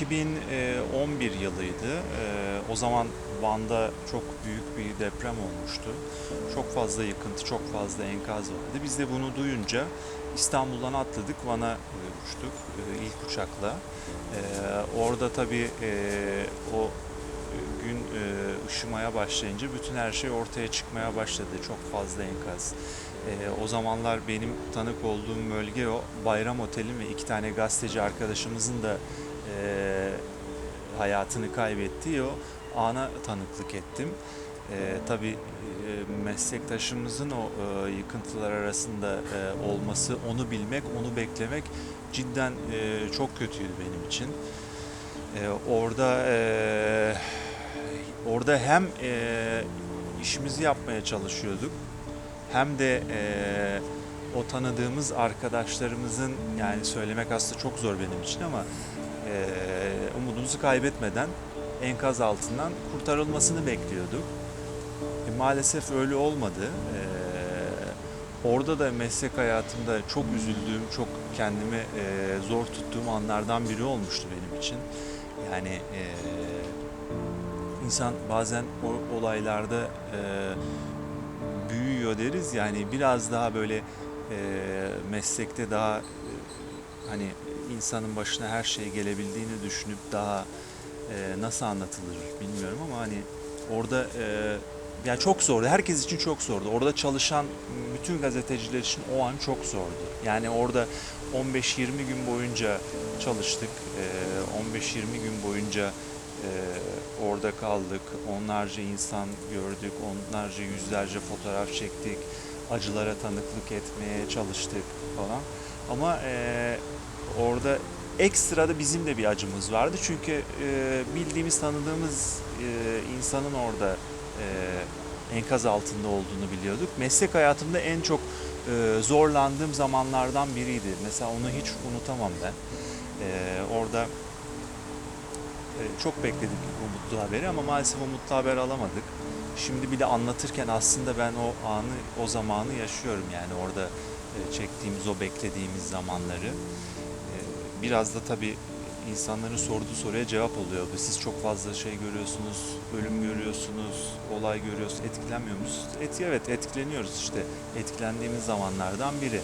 2011 yılıydı. Ee, O zaman Van'da çok büyük bir deprem olmuştu. Çok fazla yıkıntı, çok fazla enkaz vardı. Biz de bunu duyunca İstanbul'dan atladık, Van'a e, uçtuk e, ilk uçakla. Orada tabii e, o gün e, ışımaya başlayınca bütün her şey ortaya çıkmaya başladı. Çok fazla enkaz. E, o zamanlar benim tanık olduğum bölge o Bayram Otel'in ve iki tane gazeteci arkadaşımızın da e, hayatını kaybettiği o ana tanıklık ettim. E, tabii e, meslektaşımızın o e, yıkıntılar arasında e, olması, onu bilmek, onu beklemek cidden e, çok kötüydü benim için. E, orada e, orada hem e, işimizi yapmaya çalışıyorduk hem de e, o tanıdığımız arkadaşlarımızın yani söylemek aslında çok zor benim için ama umudumuzu kaybetmeden enkaz altından kurtarılmasını bekliyorduk. E, maalesef öyle olmadı. E, orada da meslek hayatımda çok üzüldüğüm, çok kendimi e, zor tuttuğum anlardan biri olmuştu benim için. Yani e, insan bazen o olaylarda e, büyüyor deriz yani biraz daha böyle e, meslekte daha e, hani insanın başına her şey gelebildiğini düşünüp daha e, nasıl anlatılır bilmiyorum ama hani orada e, yani çok zordu. Herkes için çok zordu. Orada çalışan bütün gazeteciler için o an çok zordu. Yani orada 15-20 gün boyunca çalıştık. E, 15-20 gün boyunca e, orada kaldık. Onlarca insan gördük. Onlarca yüzlerce fotoğraf çektik. Acılara tanıklık etmeye çalıştık falan. Ama e, orada ekstra da bizim de bir acımız vardı. Çünkü e, bildiğimiz, tanıdığımız e, insanın orada e, enkaz altında olduğunu biliyorduk. Meslek hayatımda en çok e, zorlandığım zamanlardan biriydi. Mesela onu hiç unutamam ben. E, orada e, çok bekledik bu mutlu haberi ama maalesef o mutlu haber alamadık. Şimdi bile anlatırken aslında ben o anı, o zamanı yaşıyorum yani orada e, çektiğimiz o beklediğimiz zamanları. Biraz da tabii insanların sorduğu soruya cevap oluyor. Siz çok fazla şey görüyorsunuz, ölüm görüyorsunuz, olay görüyorsunuz, etkilenmiyor musunuz? Et, evet etkileniyoruz işte. Etkilendiğimiz zamanlardan biri.